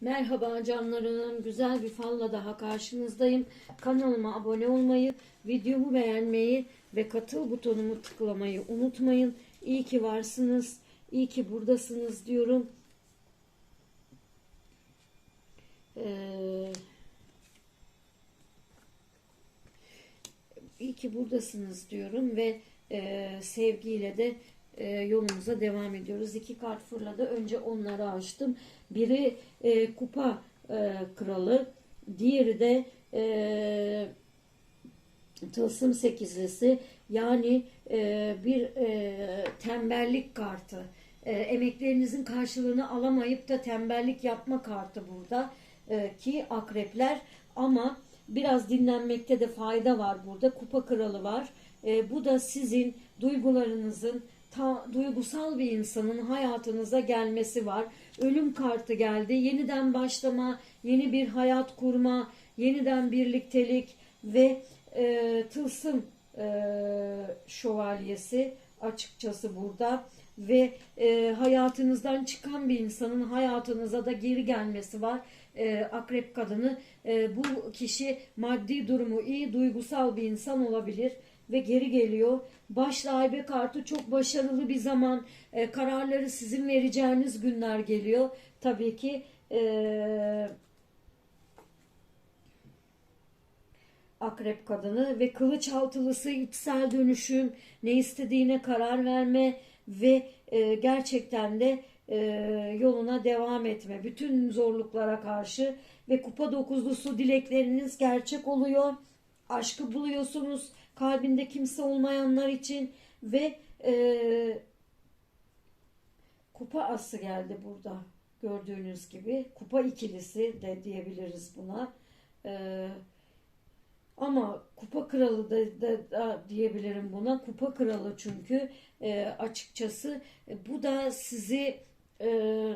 Merhaba canlarım. Güzel bir falla daha karşınızdayım. Kanalıma abone olmayı, videomu beğenmeyi ve katıl butonumu tıklamayı unutmayın. İyi ki varsınız. İyi ki buradasınız diyorum. Ee, iyi ki buradasınız diyorum ve e, sevgiyle de e, yolumuza devam ediyoruz. İki kart fırladı. Önce onları açtım. Biri e, kupa e, kralı, diğeri de e, tılsım sekizlisi. Yani e, bir e, tembellik kartı. E, emeklerinizin karşılığını alamayıp da tembellik yapma kartı burada e, ki akrepler ama biraz dinlenmekte de fayda var burada. Kupa kralı var. E, bu da sizin duygularınızın ta, duygusal bir insanın hayatınıza gelmesi var. Ölüm kartı geldi. Yeniden başlama, yeni bir hayat kurma, yeniden birliktelik ve e, tılsım e, şövalyesi açıkçası burada ve e, hayatınızdan çıkan bir insanın hayatınıza da geri gelmesi var. E, akrep kadını e, bu kişi maddi durumu iyi, duygusal bir insan olabilir ve geri geliyor. Baş rahibe kartı çok başarılı bir zaman. E, kararları sizin vereceğiniz günler geliyor. Tabii ki e, akrep kadını ve kılıç altılısı içsel dönüşüm, ne istediğine karar verme ve e, gerçekten de e, yoluna devam etme. Bütün zorluklara karşı ve kupa dokuzlusu dilekleriniz gerçek oluyor. Aşkı buluyorsunuz kalbinde kimse olmayanlar için ve e, kupa ası geldi burada gördüğünüz gibi. Kupa ikilisi de diyebiliriz buna. E, ama kupa kralı da, da, da diyebilirim buna. Kupa kralı çünkü e, açıkçası e, bu da sizi e,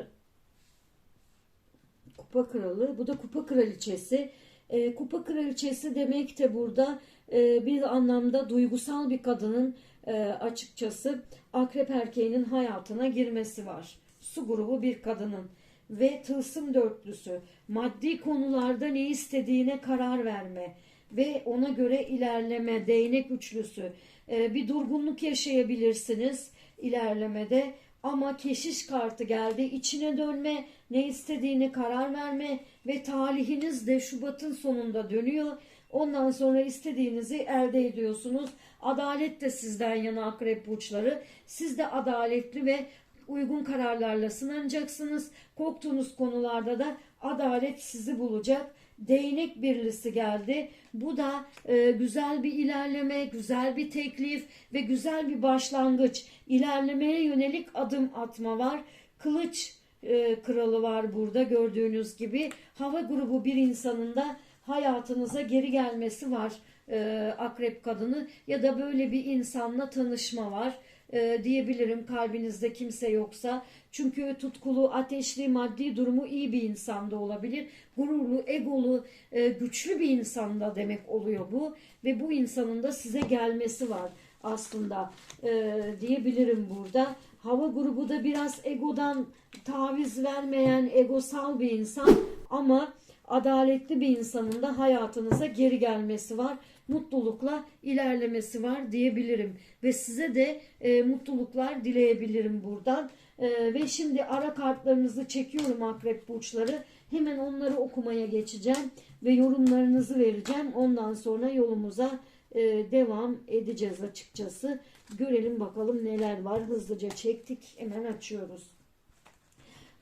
kupa kralı. Bu da kupa kraliçesi. E, kupa kraliçesi demek de burada e, bir anlamda duygusal bir kadının e, açıkçası akrep erkeğinin hayatına girmesi var. Su grubu bir kadının ve tılsım dörtlüsü. Maddi konularda ne istediğine karar verme ve ona göre ilerleme değnek üçlüsü. E, bir durgunluk yaşayabilirsiniz ilerlemede ama keşiş kartı geldi. İçine dönme ne istediğini karar verme ve talihiniz de Şubat'ın sonunda dönüyor. Ondan sonra istediğinizi elde ediyorsunuz. Adalet de sizden yana akrep burçları. Siz de adaletli ve uygun kararlarla sınanacaksınız. Korktuğunuz konularda da adalet sizi bulacak değnek birlisi geldi. Bu da e, güzel bir ilerleme, güzel bir teklif ve güzel bir başlangıç. İlerlemeye yönelik adım atma var. Kılıç e, kralı var burada gördüğünüz gibi. Hava grubu bir insanın da hayatınıza geri gelmesi var. E, akrep kadını ya da böyle bir insanla tanışma var e, diyebilirim kalbinizde kimse yoksa. Çünkü tutkulu, ateşli, maddi durumu iyi bir insanda olabilir. Gururlu, egolu, e, güçlü bir insanda demek oluyor bu. Ve bu insanın da size gelmesi var aslında e, diyebilirim burada. Hava grubu da biraz egodan taviz vermeyen egosal bir insan ama adaletli bir insanın da hayatınıza geri gelmesi var. Mutlulukla ilerlemesi var diyebilirim. Ve size de e, mutluluklar dileyebilirim buradan. E, ve şimdi ara kartlarınızı çekiyorum akrep burçları. Hemen onları okumaya geçeceğim. Ve yorumlarınızı vereceğim. Ondan sonra yolumuza e, devam edeceğiz açıkçası. Görelim bakalım neler var. Hızlıca çektik. Hemen açıyoruz.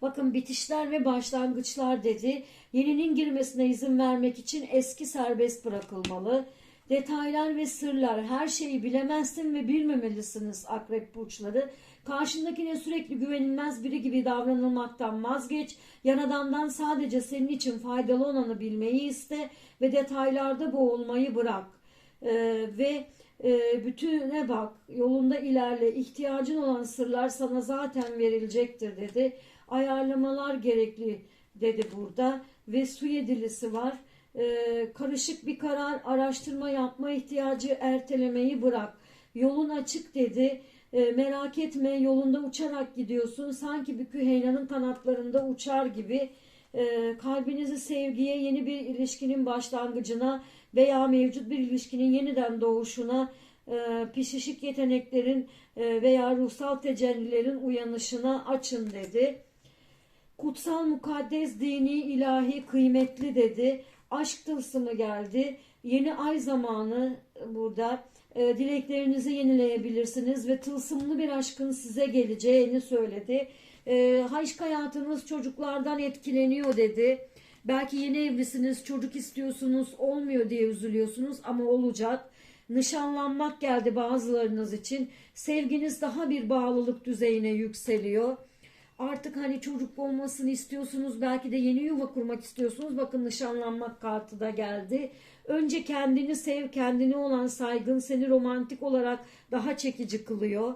Bakın bitişler ve başlangıçlar dedi. Yeninin girmesine izin vermek için eski serbest bırakılmalı. Detaylar ve sırlar her şeyi bilemezsin ve bilmemelisiniz akrep burçları. Karşındakine sürekli güvenilmez biri gibi davranılmaktan vazgeç. Yan adamdan sadece senin için faydalı olanı bilmeyi iste ve detaylarda boğulmayı bırak. Ee, ve e, bütüne bak, yolunda ilerle, ihtiyacın olan sırlar sana zaten verilecektir dedi. Ayarlamalar gerekli dedi burada ve su yedilisi var. Ee, karışık bir karar, araştırma yapma ihtiyacı, ertelemeyi bırak. Yolun açık dedi. Ee, merak etme, yolunda uçarak gidiyorsun. Sanki bir küheylanın kanatlarında uçar gibi e, kalbinizi sevgiye, yeni bir ilişkinin başlangıcına veya mevcut bir ilişkinin yeniden doğuşuna, e, pişişik yeteneklerin e, veya ruhsal tecellilerin uyanışına açın dedi. Kutsal, mukaddes, dini, ilahi, kıymetli dedi. Aşk tılsımı geldi. Yeni ay zamanı burada. E, dileklerinizi yenileyebilirsiniz ve tılsımlı bir aşkın size geleceğini söyledi. E, aşk hayatınız çocuklardan etkileniyor dedi. Belki yeni evlisiniz, çocuk istiyorsunuz, olmuyor diye üzülüyorsunuz ama olacak. Nişanlanmak geldi bazılarınız için. Sevginiz daha bir bağlılık düzeyine yükseliyor. Artık hani çocuk olmasını istiyorsunuz. Belki de yeni yuva kurmak istiyorsunuz. Bakın nişanlanmak kartı da geldi. Önce kendini sev, kendine olan saygın seni romantik olarak daha çekici kılıyor.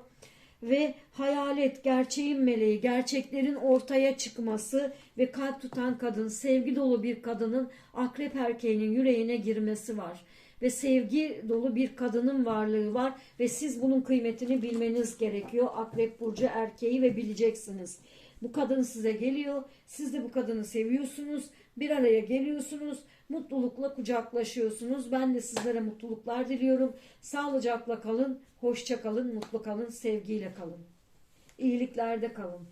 Ve hayalet, gerçeğin meleği, gerçeklerin ortaya çıkması ve kalp tutan kadın, sevgi dolu bir kadının akrep erkeğinin yüreğine girmesi var. Ve sevgi dolu bir kadının varlığı var ve siz bunun kıymetini bilmeniz gerekiyor. Akrep burcu erkeği ve bileceksiniz. Bu kadın size geliyor. Siz de bu kadını seviyorsunuz. Bir araya geliyorsunuz. Mutlulukla kucaklaşıyorsunuz. Ben de sizlere mutluluklar diliyorum. Sağlıcakla kalın, hoşça kalın, mutlu kalın, sevgiyle kalın. İyiliklerde kalın.